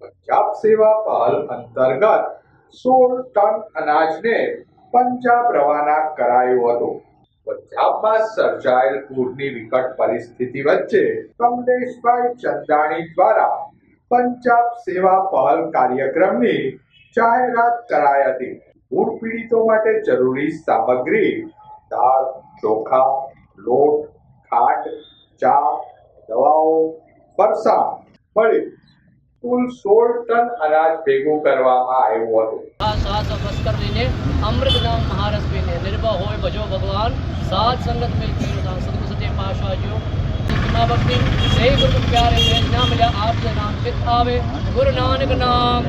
પંજાબ સેવા પહેલ અંતર્ગત સોળ ટન અનાજને પંજાબ રવાના કરાયું હતું. પંજાબમાં સર્જાયેલ પૂરની વિકટ પરિસ્થિતિ વચ્ચે કમલેશભાઈ ચંદાણી દ્વારા પંજાબ સેવા પહેલ કાર્યક્રમની જાહેરાત કરાઈ હતી. પૂર પીડિતો માટે જરૂરી સામગ્રી, દાળ, ચોખા, લોટ, ખાંડ, ચા, દવાઓ, ફરસાણ મળી. કુલ સોળ ટન અનાજ ભેગું કરવામાં આવ્યું હતું. સાથ અમસ્કર લઈને અમૃત નામ મહારસ પીને નિર્ભય હોય ભજો ભગવાન. સાત સંગત મિલ કે સદગુરુ સત્ય પાશાજીઓ. કિના ભક્તિ. સે ગુરુ પ્યારે મેં ના મળ્યા આપ જે નામ ચિત આવે ગુરુ નાનક નામ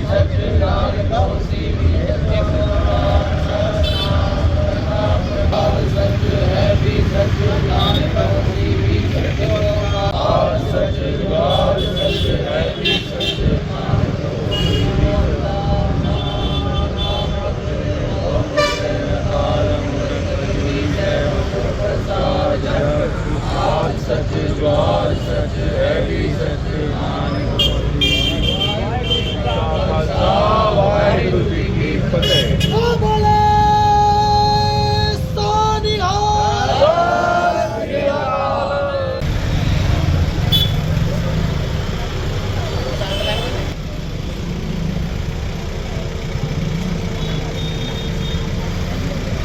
ચરણી કરા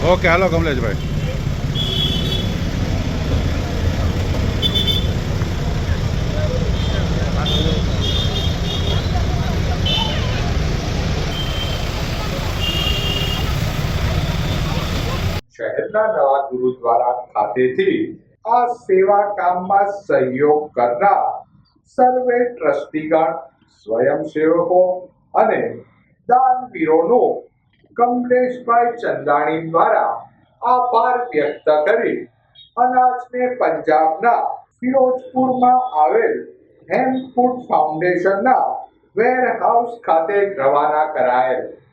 ઓકે, હાલો કમલેશભાઈ. શહેરના નવા ગુરુદ્વારા ખાતેથી આ સેવા કામમાં સહયોગ કરનાર સર્વે ટ્રસ્ટીગણ, સ્વયંસેવકો અને દાનવીરોનો કમલેશભાઈ ચંદાણી દ્વારા આભાર વ્યક્ત કરી અનાજને પંજાબના ફિરોજપુરમાં આવેલ હેમ ફૂડ ફાઉન્ડેશનના વેરહાઉસ ખાતે રવાના કરાયેલ.